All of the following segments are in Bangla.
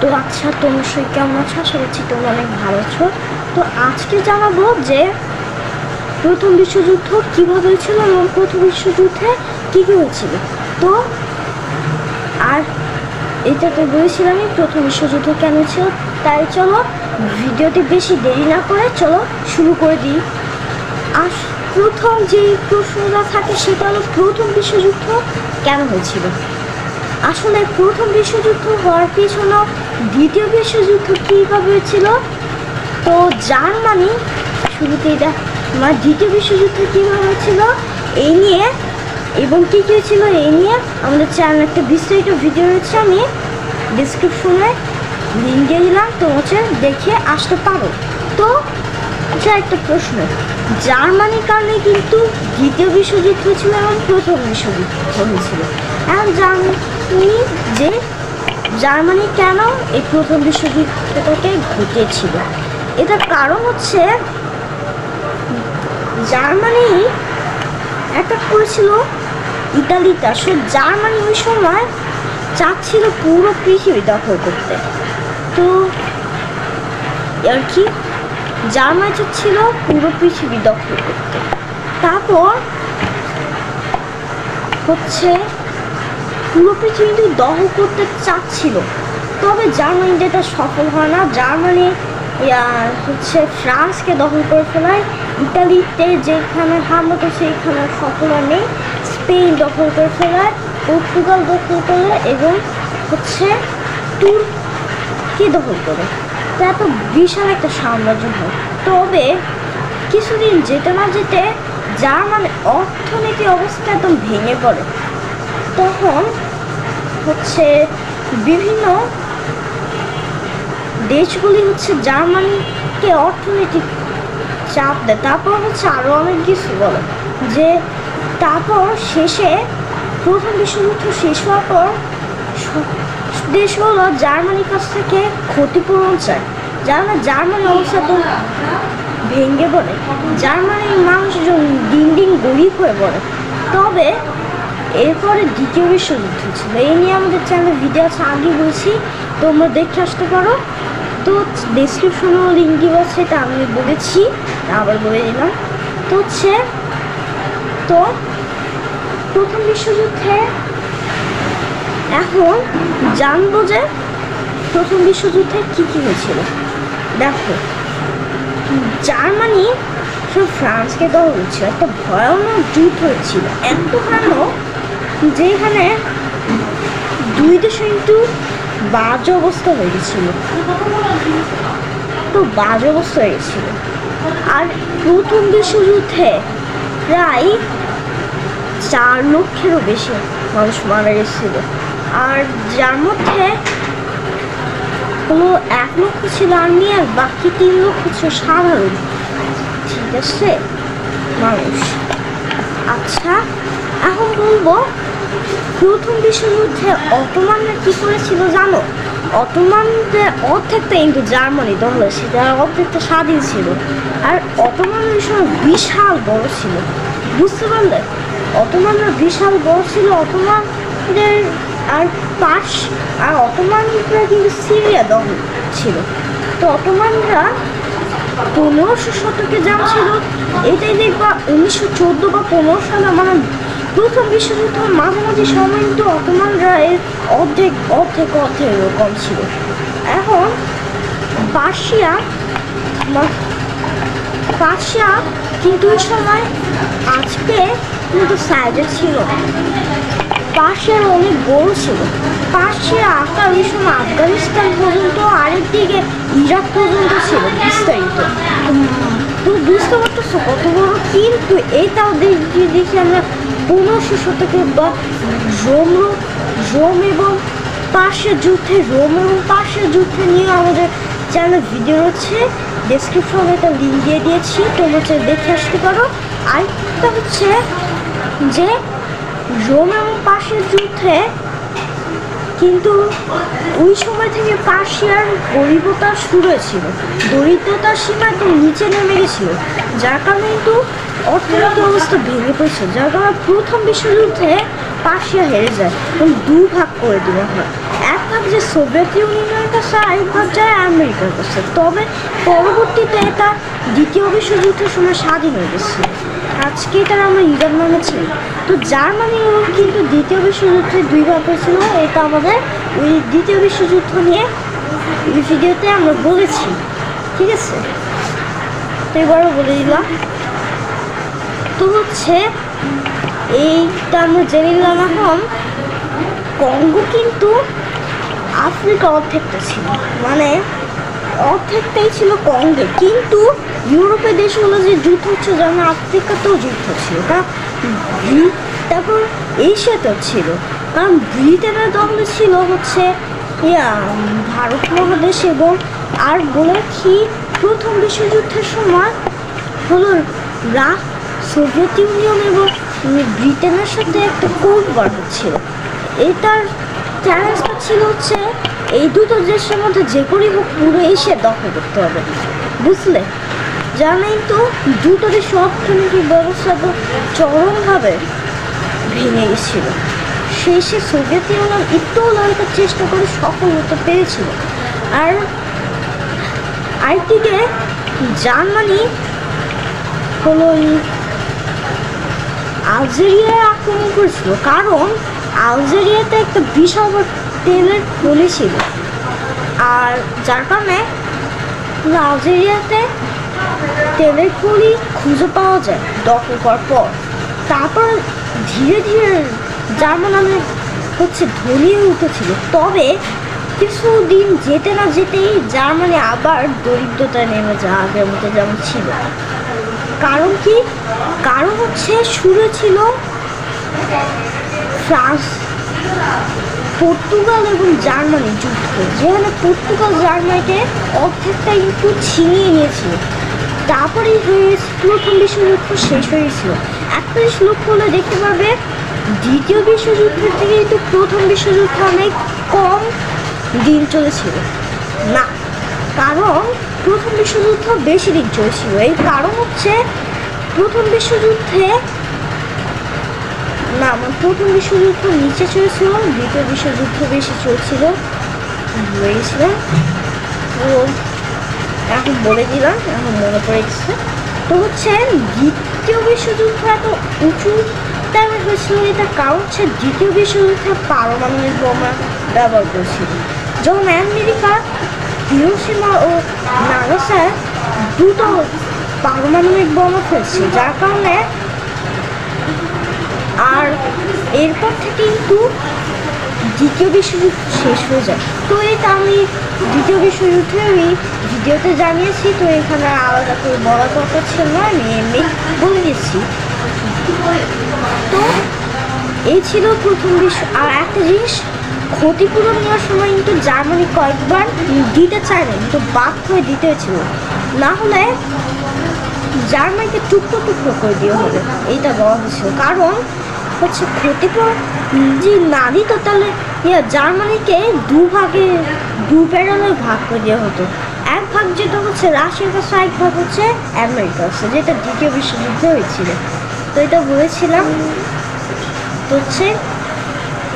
তো আচ্ছা তোমরা সবাই কেমন আছো? আশা করছি তোমরা অনেক ভালো আছো। তো আজকে জানাব যে প্রথম বিশ্বযুদ্ধ কীভাবে হয়েছিল এবং প্রথম বিশ্বযুদ্ধে কী কী হয়েছিল। তো আর এটা তো বলেছিলামই, প্রথম বিশ্বযুদ্ধ কেন ছিল তাই চলো, ভিডিওটি বেশি দেরি না করে চলো শুরু করে দিই। আর প্রথম যে প্রশ্নটা থাকে সেটা হলো, প্রথম বিশ্বযুদ্ধ কেন হয়েছিল? আসলে প্রথম বিশ্বযুদ্ধ হওয়ার পিছনে দ্বিতীয় বিশ্বযুদ্ধ কীভাবে হয়েছিল তো জার্মানি শুরুতেই দেখ মানে দ্বিতীয় বিশ্বযুদ্ধ কীভাবে হয়েছিল এই নিয়ে, এবং কী কী হয়েছিল এই নিয়ে আমাদের চ্যানেলে একটা বিস্তারিত ভিডিও রয়েছে, আমি ডিসক্রিপশনে লিঙ্ক দিয়ে দিলাম, তো হচ্ছে দেখে আসতে পারো। তো আচ্ছা একটা প্রশ্ন, জার্মানির কারণে কিন্তু দ্বিতীয় বিশ্বযুদ্ধ ছিল এবং প্রথম বিশ্বযুদ্ধ হয়েছিল। এখন জার্মানি যে জার্মানি কেন এই প্রথম বিশ্বযুদ্ধটাকে ঘটেছিল? এটার কারণ হচ্ছে জার্মানি অ্যাটাক করেছিল ইতালিতে। আসলে জার্মানি ওই সময় চাচ্ছিল পুরো পৃথিবী দখল করতে। তো, আর কি? জার্মানি চাচ্ছিল পুরো পৃথিবী দখল করতে। তারপর হচ্ছে পুরো পৃথিবী দখল করতে চাচ্ছিল তবে জার্মানি যেটা সফল হয় না। জার্মানি হচ্ছে ফ্রান্সকে দখল করে ফেলায়। ইতালিতে যেখানে হামলা করছে এখানে সফল নেই স্পেন দখল করে ফেলায়। পর্তুগাল দখল করে এবং হচ্ছে তুর্কি দখল করে। তা এত বিশাল একটা সাম্রাজ্য হয়। তবে কিছুদিন যেতে না যেতে জার্মান অর্থনীতি অবস্থা একদম ভেঙে পড়ে। তখন হচ্ছে বিভিন্ন দেশগুলি হচ্ছে জার্মানিকে অর্থনৈতিক চাপ দেয়। তারপর হচ্ছে আরও অনেক কিছু বলে। যে তারপর শেষে প্রথম বিশ্বযুদ্ধ শেষ হওয়ার পর দেশগুলো জার্মানির কাছ থেকে ক্ষতিপূরণ চায়। যার না জার্মানি অবস্থা তো ভেঙে পড়ে। জার্মানির মানুষজন দিন দিন গরিব হয়ে পড়ে। তবে এরপরে দ্বিতীয় বিশ্বযুদ্ধ ছিল। এই নিয়ে আমাদের চ্যানেলে ভিডিও আছে আগে বলছি, তোমরা দেখে আসতে পারো। তো ডিসক্রিপশনেও লিঙ্ক দিব সেটা আমি বলেছি আবার বলে দিলাম। তো হচ্ছে, তো প্রথম বিশ্বযুদ্ধে এখন জানব যে প্রথম বিশ্বযুদ্ধে কী কী হয়েছিল। দেখো, জার্মানি ফ্রান্সকে দেওয়া হয়েছিল একটা ভয়ানক যুদ্ধ হচ্ছিল এত ভয়ানক যেখানে দুই দেশে কিন্তু বাজে অবস্থা হয়ে গেছিল। তো বাজে অবস্থা হয়ে গেছিল। আর প্রথম বিশ্বযুদ্ধে প্রায় চার লক্ষেরও বেশি মানুষ মারা গেছিল। আর যার মধ্যে কোনো এক লক্ষ ছিল আর্মি, আর বাকি তিন লক্ষ ছিল সাধারণ। ঠিক আছে? মানুষ। আচ্ছা এখন বলব প্রথম বিশ্বযুদ্ধে অটোমানরা কি করেছিল জানো? অটোমানদের অর্ধেকটা কিন্তু জার্মানি দখল, সেটা অর্ধেকটা স্বাধীন ছিল। আর অটোমানরা সময় বিশাল বড় ছিল। বুঝতে পারলে? অটোমানরা বিশাল বড় ছিল। অটোমানদের আর পাশ, আর অটোমানরা কিন্তু সিরিয়া দখল ছিল। তো অটোমানরা পনেরোশো শতকে যা ছিল এটাই দেখবা উনিশশো চোদ্দ বা পনেরো সালে মানে প্রথম বিশ্বযুদ্ধের মাঝামাঝি সময় কিন্তু অটোমানরা এর অর্ধেক অর্ধেক অর্ধেক কম ছিল। এখন পার্সিয়া পার্সিয়া কিন্তু ওই সময় আজকে কিন্তু সাইজে ছিল। পার্সিয়ার অনেক বড় ছিল। পার্সিয়ার আকার ওই সময় আফগানিস্তান পর্যন্ত আরেকদিকে ইরাক পর্যন্ত ছিল বিস্তারিত। উম, তো বুঝতে পারতেছো কত বড় কিন্তু এটাও দেখি দেখি আমরা পনেরোশো শতকে বা রোম রোম এবং পার্সিয়ার যুদ্ধে রোম এবং পার্সিয়ার যুদ্ধে নিয়ে আমাদের চ্যানেল ভিডিও হচ্ছে ডেসক্রিপশনে একটা লিঙ্ক দিয়ে দিয়েছি তোমরা হচ্ছে দেখে আসতে পারো। আরেকটা হচ্ছে যে রোম এবং পার্সিয়ার যুদ্ধে কিন্তু ওই সময় থেকে পার্সিয়ার গরিবতা শুরু হয়েছিল, দরিদ্রতার সীমা একদম নিচে নেমে গেছিল, যার কারণে কিন্তু অর্থনৈতিক অবস্থা ভেঙে পড়ছিল যার কারণে প্রথম বিশ্বযুদ্ধে পার্সিয়া হেরে যায় এবং দু ভাগ করে দেওয়া হয়। এক ভাগ ভাগ যে সোভিয়েত ইউনিয়নের কাছে, আরেক ভাগ যায় আমেরিকার কাছে। তবে পরবর্তীতে এটা দ্বিতীয় বিশ্বযুদ্ধের সময় স্বাধীন হয়ে গেছে। আজকে তারা আমরা ইরান নামে ছিল তো জার্মানিও কিন্তু দ্বিতীয় বিশ্বযুদ্ধে দুই ভাগ হয়েছিল, এটা আমাদের ওই দ্বিতীয় বিশ্বযুদ্ধ নিয়ে এই ভিডিওতে আমরা বলেছি। ঠিক আছে? তো এবারও বলে দিলাম। তো হচ্ছে, এইটা আমরা জেনে নিলাম এখন, কঙ্গো কিন্তু আফ্রিকা অর্ধেকটা ছিল। মানে অর্ধেকটাই ছিল কঙ্গে কিন্তু ইউরোপের দেশগুলো যে যুদ্ধ হচ্ছে, যেমন আফ্রিকাতেও যুদ্ধ ছিল, কারণ ব্রি- তারপর এশিয়াতেও ছিল, কারণ ব্রিটেনের দখলে ছিল হচ্ছে, ইয়া ভারত মহাদেশ এবং আর বলে রাখি প্রথম বিশ্বযুদ্ধের সময় হলো রা, সোভিয়েত ইউনিয়ন এবং ব্রিটেনের সাথে একটা কোল্ড ওয়ার ছিল। এটার চ্যালেঞ্জটা ছিল হচ্ছে এই দুটো দেশের মধ্যে যে করেই হোক পুরো এসে দখল করতে হবে। বুঝলে? জানেই তো, দুটো দেশ অর্থনৈতিক ব্যবস্থা তো চরমভাবে ভেঙে গেছিল। শেষে সোভিয়েত ইউনিয়ন একটু লড়াইটার চেষ্টা করে সফল হতে পেরেছিল। আর আরেকদিকে জার্মানি হলো আলজেরিয়ায় আক্রমণ করেছিল। কারণ আলজেরিয়াতে একটা বিশাল তেলের খনি ছিল। আর যার কারণে পুরো আলজেরিয়াতে তেলের খনি খুঁজে পাওয়া যায় দখল করার পর। তারপর ধীরে ধীরে জার্মান আমি হচ্ছে ধনী উঠেছিল। তবে কিছুদিন যেতে না যেতেই জার্মানি আবার দরিদ্রতায় নেমে যায় আগের মতো যেমন ছিল। কারণ কি? কারণ হচ্ছে শুরু ছিল ফ্রান্স পর্তুগাল এবং জার্মানি যুদ্ধ, যেখানে পর্তুগাল জার্মানিকে অর্ধেকটা কিন্তু ছিনিয়ে নিয়েছিল। তারপরেই হয়েছে প্রথম বিশ্বযুদ্ধ শেষ হয়েছিল। একটা জিনিস লক্ষ্য করলে দেখতে পাবে, দ্বিতীয় বিশ্বযুদ্ধের থেকে কিন্তু প্রথম বিশ্বযুদ্ধ অনেক কম দিন চলেছিল। না, কারণ প্রথম বিশ্বযুদ্ধ বেশি দিন চলেছিল। এই কারণ হচ্ছে, প্রথম বিশ্বযুদ্ধে না, আমার প্রথম বিশ্বযুদ্ধ নিচে চলছিল, দ্বিতীয় বিশ্বযুদ্ধ বেশি চলছিল গেছিলাম তো এখন বলে দিলাম, এখন মনে পড়ে গেছে। তো হচ্ছে, দ্বিতীয় বিশ্বযুদ্ধ এত উঁচু টাইমে হয়েছিল এটা? কারণ হচ্ছে, দ্বিতীয় বিশ্বযুদ্ধে পারমাণবিক বোমা ব্যবহার করেছিল। যখন আমেরিকা হিরোসীমা ও নাগাসায় দুটো পারমাণবিক বোমা ফেলছে যার কারণে আর এরপর থেকে কিন্তু দ্বিতীয় বিশ্বযুদ্ধ শেষ হয়ে যায়। তো এটা আমি দ্বিতীয় বিশ্বযুদ্ধে আমি ভিডিওতে জানিয়েছি, তো এখানে আলাদা করে বলার দরকার ছিল না, আমি এমনি বলে দিচ্ছি তো এই ছিল প্রথম বিশ্ব আর একটা জিনিস, ক্ষতিপূরণ নেওয়ার সময় কিন্তু জার্মানি কয়েকবার দিতে চায় না কিন্তু বাধ্য হয়ে দিতে হয়েছিল। না হলে জার্মানিকে টুকরো টুকরো করে দেওয়া হবে। এইটা বলা হয়েছিল কারণ হচ্ছে ক্ষতিপূরণ যে না দিত তাহলে ইয়া জার্মানিকে দু ভাগে, দু প্যারালে ভাগ করে দেওয়া হতো। এক ভাগ যেটা হচ্ছে রাশিয়ার কাছে এক ভাগ হচ্ছে আমেরিকার কাছে যেটা দ্বিতীয় বিশ্বযুদ্ধে হয়েছিল। তো এটা বলেছিলাম। তো হচ্ছে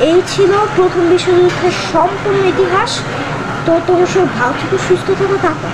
এই ছিল প্রথম বিশ্বযুদ্ধের সম্পূর্ণ ইতিহাস। তো তোমার সব ভালো থেকে, সুস্থ থাকো থাকো